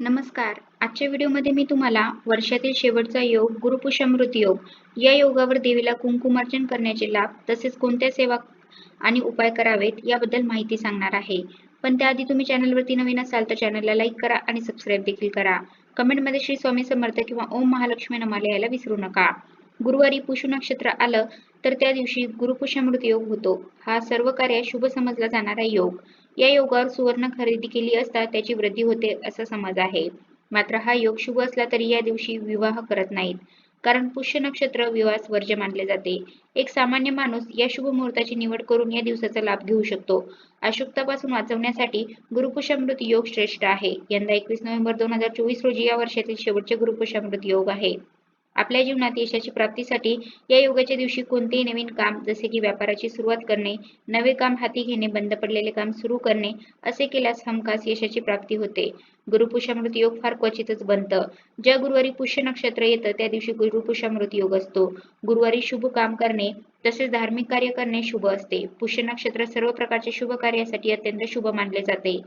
नमस्कार. आजच्या व्हिडिओमध्ये मी तुम्हाला वर्षातील शेवटचा योग गुरुपुषामृत योग या योगावर देवीला कुंकुमार्चन करण्याचे लाभ तसेच कोणत्या सेवा आणि उपाय करावेत याबद्दल माहिती सांगणार आहे. पण त्याआधी तुम्ही चॅनलवरती नवीन असाल तर चॅनलला लाईक करा आणि सबस्क्राईब देखील करा. कमेंटमध्ये श्री स्वामी समर्थ किंवा ओम महालक्ष्मी नमा लिहायला विसरू नका. गुरुवारी पुषु नक्षत्र आलं तर त्या दिवशी गुरुपुषामृत योग होतो. हा सर्व कार्य शुभ समजला जाणारा योग. या योगावर सुवर्ण खरेदी केली असता त्याची वृद्धी होते असा समज आहे. मात्र हा योग शुभ असला तरी या दिवशी विवाह करत नाहीत. कारण पुष्य नक्षत्र विवाहास वर्ज्य मानले जाते. एक सामान्य माणूस या शुभ मुहूर्ताची निवड करून या दिवसाचा लाभ घेऊ शकतो. अशुक्तापासून वाचवण्यासाठी गुरुपुषामृत योग श्रेष्ठ आहे. यंदा एकवीस नोव्हेंबर दोन हजार चोवीस रोजी या वर्षातील शेवटचे गुरुपुषामृत योग आहे. आपल्या जीवनात यशाची प्राप्तीसाठी या योगाच्या दिवशी कोणतेही नवीन काम जसे की व्यापाराची सुरुवात करणे नवे काम हाती घेणे बंद पडलेले काम सुरू करणे असे केल्यास हमखास यशाची प्राप्ती होते. गुरुपुषामृत योग फार क्वचितच बनतं. ज्या गुरुवारी पुष्य नक्षत्र येतं त्या दिवशी गुरुपुषामृत योग असतो. गुरुवारी शुभ काम करणे तसेच धार्मिक कार्य करणे शुभ असते. पुष्य नक्षत्र सर्व प्रकारच्या शुभ कार्यासाठी अत्यंत शुभ मानले जाते.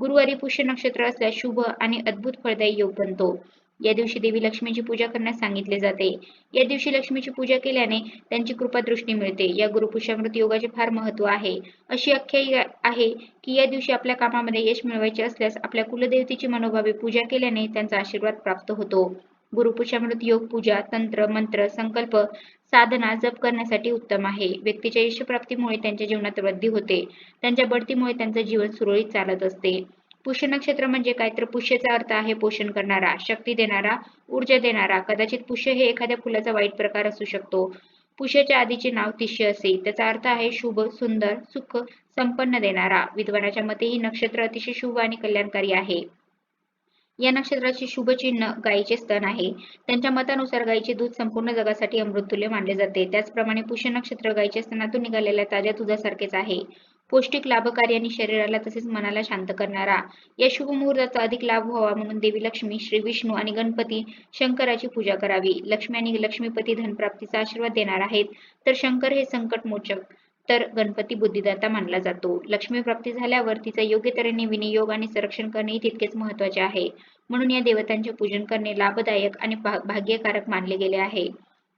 गुरुवारी पुष्य नक्षत्र असल्यास शुभ आणि अद्भुत फळदायी योग बनतो. या दिवशी देवी लक्ष्मीची पूजा करण्यास सांगितले जाते. या दिवशी लक्ष्मीची पूजा केल्याने त्यांची कृपा दृष्टी मिळते. या गुरुपुषामृत योगाचे फार महत्त्व आहे. अशी आख्यायिका आहे की या दिवशी आपल्या कामामध्ये यश मिळवायचे असल्यास आपल्या कुलदेवतेची मनोभावे पूजा केल्याने त्यांचा आशीर्वाद प्राप्त होतो. गुरुपुषामृत योग पूजा तंत्र मंत्र संकल्प साधना जप करण्यासाठी उत्तम आहे. व्यक्तीच्या यशप्राप्तीमुळे त्यांच्या जीवनात वृद्धी होते. त्यांच्या बढतीमुळे त्यांचे जीवन सुरळीत चालत असते. पुष्य नक्षत्र म्हणजे काय? तर पुष्यचा अर्थ आहे पोषण करणारा शक्ती देणारा ऊर्जा देणारा. कदाचित पुष्य हे एखाद्या फुलाचा वाईट प्रकार असू शकतो. पुष्याच्या आधीचे नाव तिष्य असे. त्याचा अर्थ आहे शुभ सुंदर सुख संपन्न देणारा. विद्वानाच्या मते ही नक्षत्र अतिशय शुभ आणि कल्याणकारी आहे. या नक्षत्राचे शुभ चिन्ह गायीचे स्तन आहे. त्यांच्या मतानुसार गायीचे दूध संपूर्ण जगासाठी अमृतुल्य मानले जाते. त्याचप्रमाणे पुष्य नक्षत्र गायीच्या स्तनातून निघालेल्या ताज्या दुधासारखेच आहे. पौष्टिक लाभकारी आणि शरीराला तसेच मनाला शांत करणारा. या शुभ मुहूर्ताचा अधिक लाभ व्हावा म्हणून देवी लक्ष्मी श्री विष्णू आणि गणपती शंकराची पूजा करावी. लक्ष्मी आणि लक्ष्मीपती धनप्राप्तीचा आशीर्वाद देणार आहेत. तर शंकर हे संकट मोचक तर गणपती बुद्धिदाता मानला जातो. लक्ष्मी प्राप्ती झाल्यावर तिचा योग्य तऱ्हेने विनियोग आणि संरक्षण करणे तितकेच महत्त्वाचे आहे. म्हणून या देवतांचे पूजन करणे लाभदायक आणि भाग्यकारक मानले गेले आहे.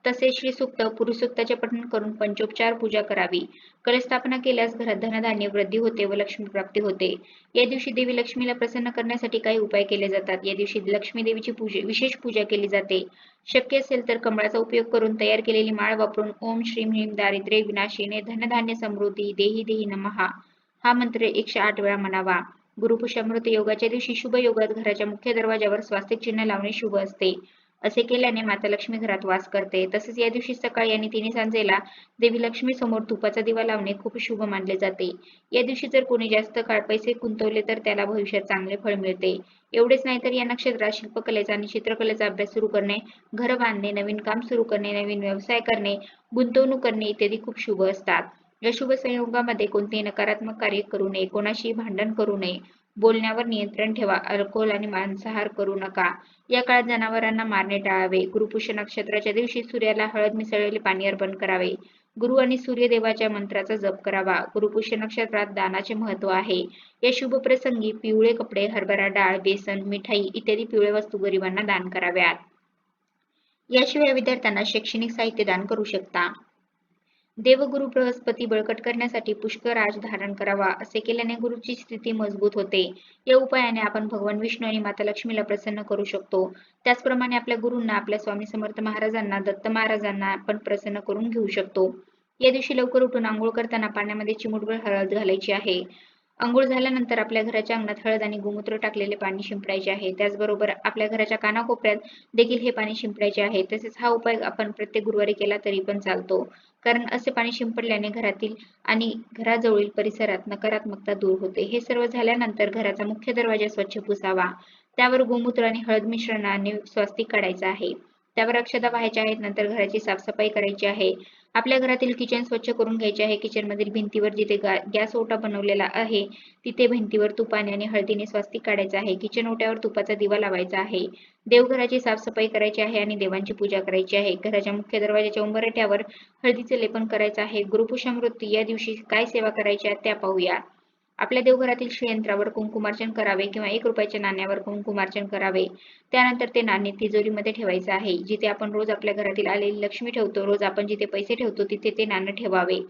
तसेच श्री सुक्त पुरुषोक्ताचे पठण करून पंचोपचार पूजा करावी. कलस्थापना केल्यास घरात धनधान्य वृद्धी होते व लक्ष्मी प्राप्ती होते. या दिवशी देवी लक्ष्मीला प्रसन्न करण्यासाठी काही उपाय केले जातात. या दिवशी लक्ष्मी देवीची पूजे विशेष पूजा केली जाते. शक्य असेल तर कमळाचा उपयोग करून तयार केलेली माळ वापरून ओम श्रीम ह्रीम दारिद्र्य विनाशिने धनधान्य समृद्धी देही देही नमहा. हा मंत्र एकशे आठ वेळा म्हणावा. गुरुपुषामृत योगाच्या दिवशी शुभ योगात घराच्या मुख्य दरवाजावर स्वास्तिक चिन्ह लावणे शुभ असते. असे केल्याने माता लक्ष्मी घरात वास करते. तसेच या दिवशी सकाळी आणि तिने सांजेला देवी लक्ष्मी समोर तुपाचा दिवा लावणे खूप शुभ मानले जाते. या दिवशी जर कोणी जास्त काळ पैसे गुंतवले तर त्याला भविष्यात चांगले फळ मिळते. एवढेच नाही तर या नक्षत्रात शिल्पकलेचा आणि चित्रकलेचा अभ्यास सुरू करणे घर बांधणे नवीन काम सुरू करणे नवीन व्यवसाय करणे गुंतवणूक करणे इत्यादी खूप शुभ असतात. या शुभ संयोगामध्ये कोणतेही नकारात्मक कार्य करू नये कोणाशी भांडण करू नये बोलण्यावर नियंत्रण ठेवा अल्कोहोल आणि मांसाहार करू नका. या काळात जनावरांना मारणे टाळावे. गुरुपुष्य नक्षत्राच्या दिवशी सूर्याला हळद मिसळलेले पाणी अर्पण करावे. गुरु आणि सूर्यदेवाच्या मंत्राचा जप करावा. गुरुपुष्य नक्षत्रात दानाचे महत्त्व आहे. या शुभ प्रसंगी पिवळे कपडे हरभरा डाळ बेसन मिठाई इत्यादी पिवळे वस्तू गरिबांना दान कराव्यात. याशिवाय विद्यार्थ्यांना शैक्षणिक साहित्य दान करू शकता. देवगुरु बृहस्पती बळकट करण्यासाठी पुष्कराज धारण करावा असे केल्याने गुरुची स्थिती मजबूत होते. या उपायाने आपण भगवान विष्णू आणि माता लक्ष्मीला प्रसन्न करू शकतो. त्याचप्रमाणे आपल्या गुरुंना आपल्या स्वामी समर्थ महाराजांना दत्त महाराजांना आपण प्रसन्न करून घेऊ शकतो. या दिवशी लवकर उठून आंघोळ करताना पाण्यामध्ये चिमुटभर हळद घालायची आहे. आंघोळ झाल्यानंतर आपल्या घराच्या अंगणात हळद आणि गोमूत्र टाकलेले पाणी शिंपडायचे आहे. त्याचबरोबर आपल्या घराच्या कानाकोपऱ्यात देखील हे पाणी शिंपडायचे आहे. तसेच हा उपाय आपण प्रत्येक गुरुवारी केला तरी पण चालतो. कारण असे पाणी शिंपडल्याने घरातील आणि घराजवळील परिसरात नकारात्मकता दूर होते. हे सर्व झाल्यानंतर घराचा मुख्य दरवाजा स्वच्छ पुसावा. त्यावर गोमूत्र आणि हळद मिश्रणाने स्वास्तिक काढायचा आहे. त्यावर अक्षता व्हायच्या आहेत. नंतर घराची साफसफाई करायची आहे. आपल्या घरातील किचन स्वच्छ करून घ्यायचे आहे. किचन मधील भिंतीवर जिथे गॅस ओटा बनवलेला आहे तिथे भिंतीवर तुपाने आणि हळदीने स्वास्तिक काढायचं आहे. किचन ओट्यावर तुपाचा दिवा लावायचा आहे. देवघराची साफसफाई करायची आहे आणि देवांची पूजा करायची आहे. घराच्या मुख्य दरवाजाच्या उंबरट्यावर हळदीचे लेपन करायचं आहे. गुरुपुषामृत्यू या दिवशी काय सेवा करायच्या त्या पाहूया. आपल्या देवघरातील श्रीयंत्रावर कुंकुमार्चन करावे किंवा एक रुपयाच्या नाण्यावर कुंकुमार्चन करावे. त्यानंतर ते नाणे तिजोरीमध्ये ठेवायचे आहे. जिथे आपण रोज आपल्या घरातील आलेली लक्ष्मी ठेवतो रोज आपण जिथे पैसे ठेवतो तिथे ते नाणं ठेवावे.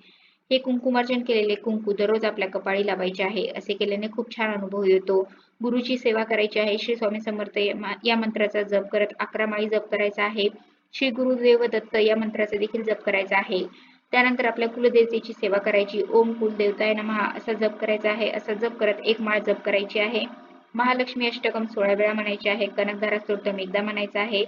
हे कुंकुमार्चन केलेले कुंकू दररोज आपल्या कपाळी लावायचे आहे. असे केल्याने खूप छान अनुभव येतो. गुरुची सेवा करायची आहे. श्री स्वामी समर्थ या मंत्राचा जप करत अकरा माळी जप करायचा आहे. श्री गुरुदेव दत्त या मंत्राचा देखील जप करायचा आहे. त्यानंतर आपल्या कुलदेवतेची सेवा करायची. ओम कुलदेवताय महा असा जप करायचा आहे. असा जप करत एक माळ जप करायची आहे. महालक्ष्मी अष्टकम सोळा वेळा म्हणायचे आहे. कनकधारा स्तोत्रम एकदा म्हणायचा आहे.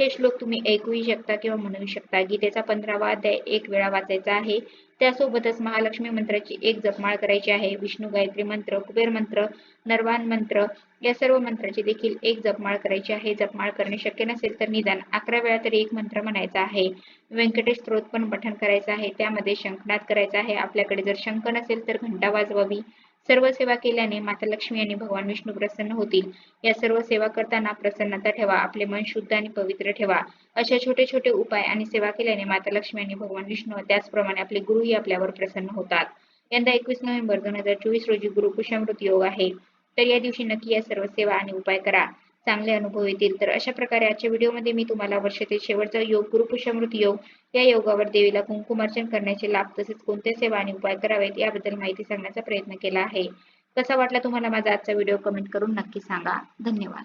हे श्लोक तुम्ही ऐकूही शकता किंवा म्हणू शकता. गीतेचा पंधरावा अध्याय एक वेळा वाचायचा आहे. त्यासोबतच महालक्ष्मी मंत्राची एक जपमाळ करायची आहे. विष्णू गायत्री मंत्र कुबेर मंत्र नरवान मंत्र या सर्व मंत्राची देखील एक जपमाळ करायची आहे. जपमाळ करणे शक्य नसेल तर निदान अकरा वेळा तरी एक मंत्र म्हणायचा आहे. व्यंकटेश स्त्रोत पण पठण करायचं आहे. त्यामध्ये शंखनाद करायचा आहे. आपल्याकडे जर शंख नसेल तर घंटा वाजवावी. सर्व सेवा केल्याने माता लक्ष्मी आणि भगवान विष्णू प्रसन्न होतील. या सर्व सेवा करताना प्रसन्नता ठेवा आपले मन शुद्ध आणि पवित्र ठेवा. अशा छोटे छोटे उपाय आणि सेवा केल्याने माता लक्ष्मी आणि भगवान विष्णू त्याचप्रमाणे आपले गुरुही आपल्यावर प्रसन्न होतात. यंदा एकवीस नोव्हेंबर दोन हजार चोवीस रोजी गुरुपुषामृत योग आहे. तर या दिवशी नक्की या सर्व सेवा आणि उपाय करा. चांगले अनुभव येतील. तर अशा प्रकारे आजच्या व्हिडिओमध्ये मी तुम्हाला वर्षातील शेवटचा योग गुरुपुषामृत योग या योगावर देवीला कुंकुमार्चन करण्याचे लाभ तसेच कोणत्या सेवा आणि उपाय करावेत याबद्दल माहिती सांगण्याचा प्रयत्न केला आहे. कसा वाटला तुम्हाला माझा आजचा व्हिडिओ कमेंट करून नक्की सांगा. धन्यवाद.